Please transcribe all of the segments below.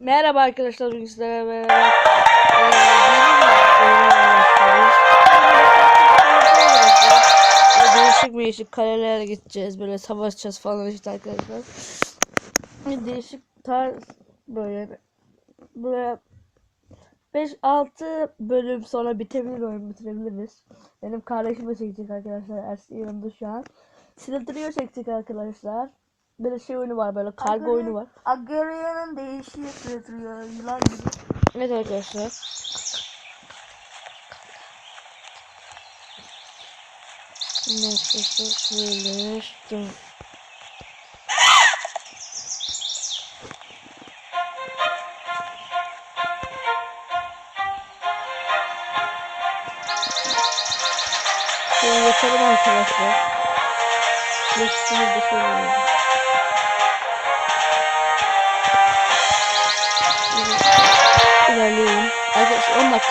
Merhaba arkadaşlar bugün sizlere beraber. Böyle Değişik değişik kalelere gideceğiz böyle savaşacağız falan işte arkadaşlar. Değişik tarz böyle böyle 5-6 bölüm sonra bitebilir oyun bitirebiliriz. Benim kardeşim de çekecek arkadaşlar. Ersin yanında şu an. Sildiriyor çekecek arkadaşlar. Böyle şey oyunu var böyle kargo oyunu var. Agaria'nın değişiği sırıtıyor yılan gibi. Evet arkadaşlar. Neyse şöyle işte. Şöyle geçelim arkadaşlar. Geçsiniz de şöyle.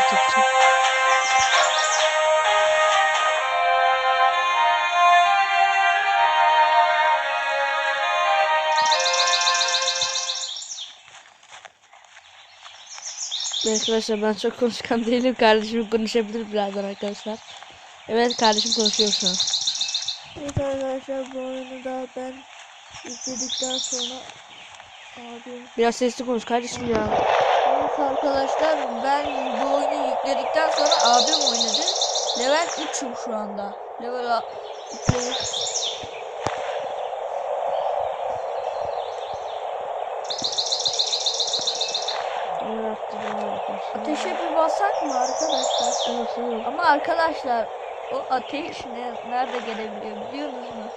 Arkadaşlar 10 dakika çekeceğim. Arkadaşlar ben çok konuşkan değilim. Kardeşim konuşabilir birazdan arkadaşlar. Evet kardeşim konuşuyor şu an. Evet arkadaşlar bu oyunu da ben yükledikten sonra abi Biraz sesli konuş kardeşim ya. Evet arkadaşlar ben bu oyunu yükledikten sonra abim oynadı. Level 3'üm şu anda. Level 3. Evet arkadaşlar. Ateşe bir bassak mı arkadaşlar? Evet, evet. Ama arkadaşlar o ateş ne, nerede gelebiliyor biliyor musunuz?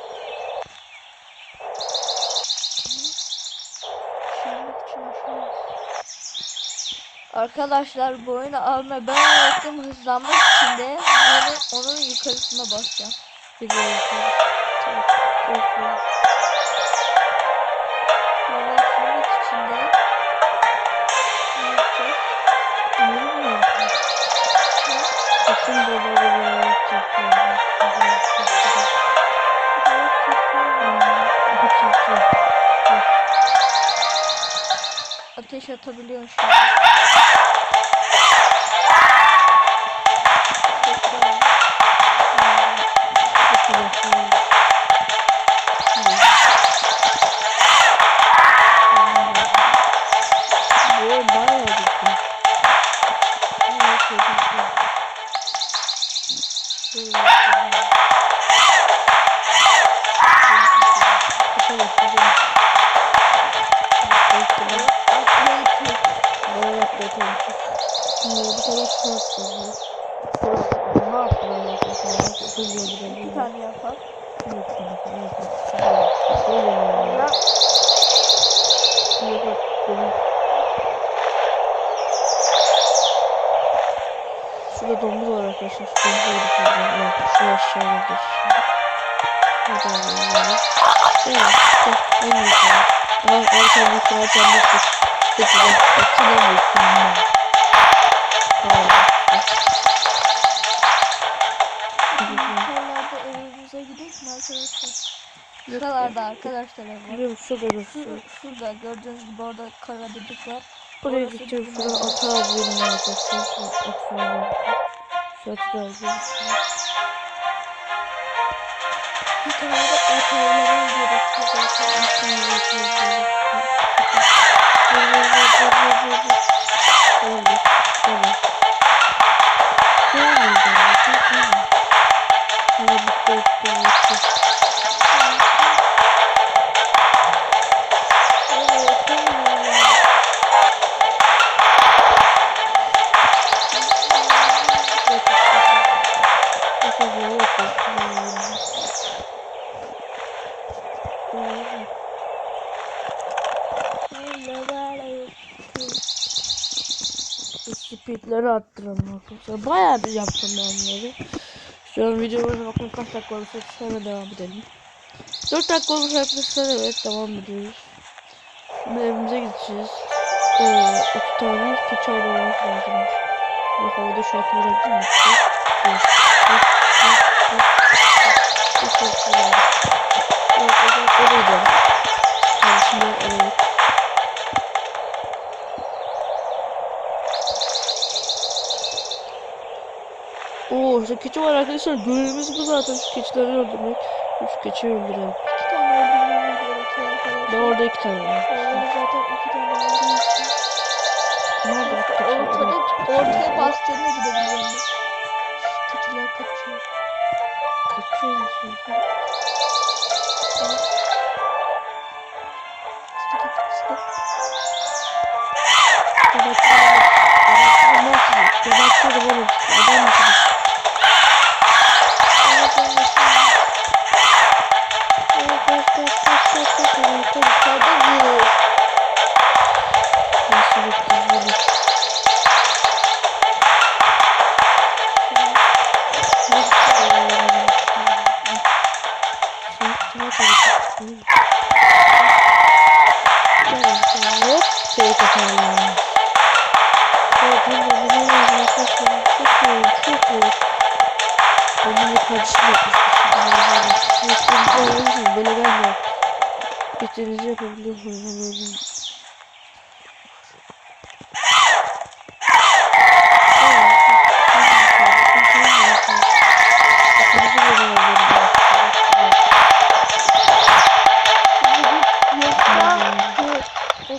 Arkadaşlar bu oyunu alma ben yaptım hızlanmak için de yani onun yukarısına basacağım. Bir yukarı. Çok korkuyorum. Hızlanmak için de Bütün babaları yapacaklar. Ateş atabiliyorsun. Şurada domuz var arkadaşlar. Domuzu yapacağım. Yok, şu aşağıya geçeceğim. Burada var. Evet, işte en iyi. Ama arkamda kral tembiktir. Peki, ben iki de büyük. Şuralarda arkadaşlar. Biliyorum şurada su. Şurada gördüğünüz gibi orada kara dedik var. Buraya gideceğim şurada ata alabilirim arkadaşlar. Şu at var. Şu atı da alabilirim. Bir tane de at alabilirim diye bakıyor zaten. At alabilirim. Thank you. Speedleri arttıralım arkadaşlar. Bayağı bir yaptım ben bunları. Şu an videomuza bakın kaç dakika olmuş. Sonra devam edelim. 4 dakika olmuş arkadaşlar. Evet devam ediyoruz. Şimdi evimize gideceğiz. Ee, 3 tane keçi olmamız lazım. Bu havada şu an vurabilir miyiz? Mesela keçi var arkadaşlar. Görevimiz bu zaten. Şu keçileri öldürmek. Şu keçiyi öldürelim. İki tane öldürmemiz gerekiyor arkadaşlar. orada iki tane var. Orada zaten iki tane için. Nerede iki keçi? Ortada, ortaya bastığında gidebiliyorum ben. Keçiler kaçıyor. Kaçıyor musun? Evet. İşte işte. Gebertiyor musun? Gebertiyor da bana. Adam mısın?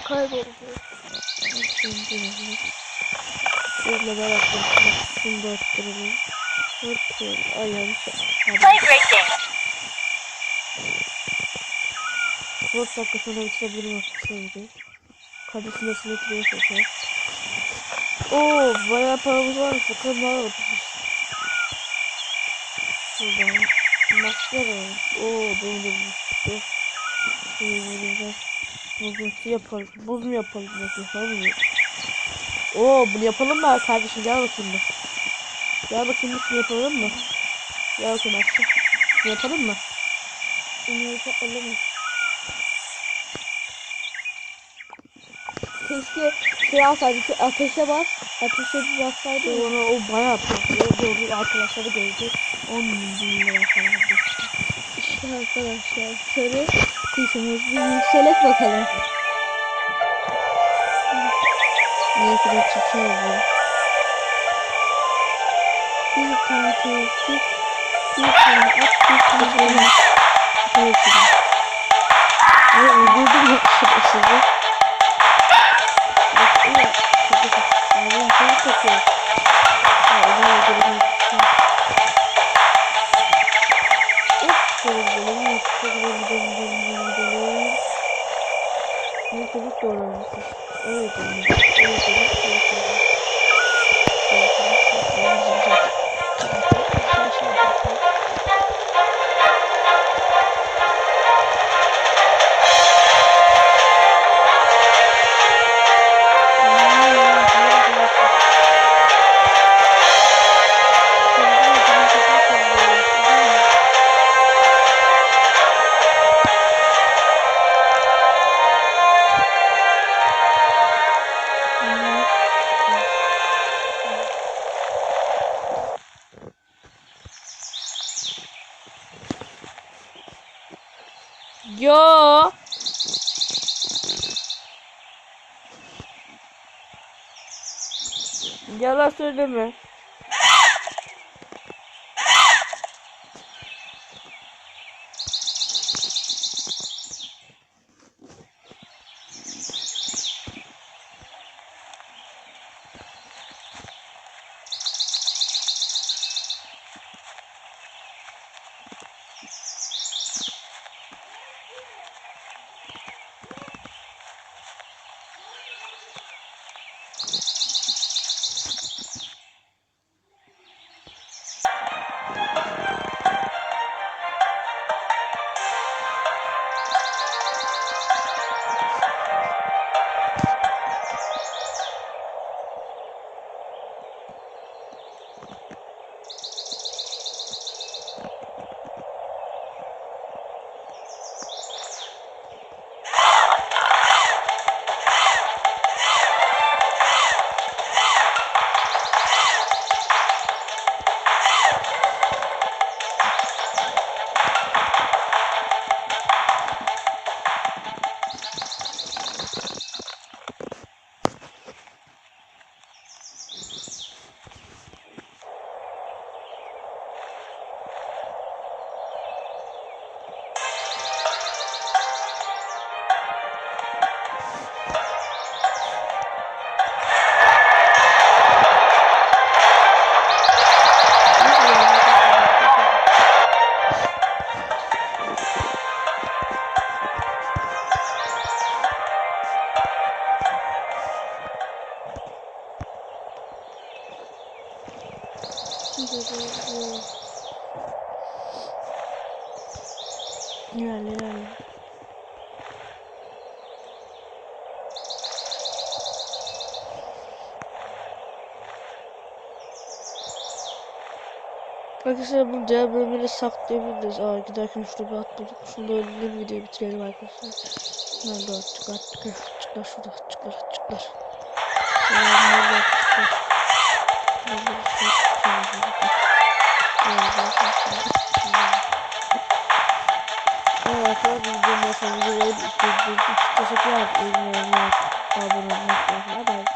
Kayboldu. Şöyle meraklı. Şunu da arttıralım. Hop, ay yanlış. Play a great game. 4 dakika sonra bitirebilirim arkadaşlar. Kardeşim nasıl bitiriyor sesi. Oo bayağı paramız varmış. Bakalım ne alalım. Şuradan. Maskara. Oo benim de bu. Şöyle böyle. Bugün su yapalım. Buz mu yapalım? Yapalım mı? Oo bunu yapalım mı kardeşim? Gel bakayım bir. Gel bakayım bir şunu yapalım mı? Gel bakayım aşkım. Şunu yapalım mı? Bunları patlamış. Keşke şey alsaydı, şu ateşe bas. Ateşe bir bassaydı. Sonra o bayağı patlıyor. Gördü arkadaşları gördü. 10 bin lira falan. Arkadaşlar şöyle kuşumuz bir yükselek bakalım. Neyse ben çekiyorum bunu. Bir tane tavuk, bir tane at, bir tane. Şöyle çekiyorum. Ay öldürdüm ya şurasını. Bak Yalan söyleme. İlerle ilerle. Arkadaşlar bunu diğer bölümleri saklayabiliriz. Aa giderken şurada bir atladık. Şunu da öldürelim videoyu bitirelim arkadaşlar. Nerede attık attık attıklar şurada attıklar attıklar. Nerede attıklar. Nerede attıklar. Videonun sonuna geldik. Teşekkürler. Abone olmayı unutmayın. Hadi.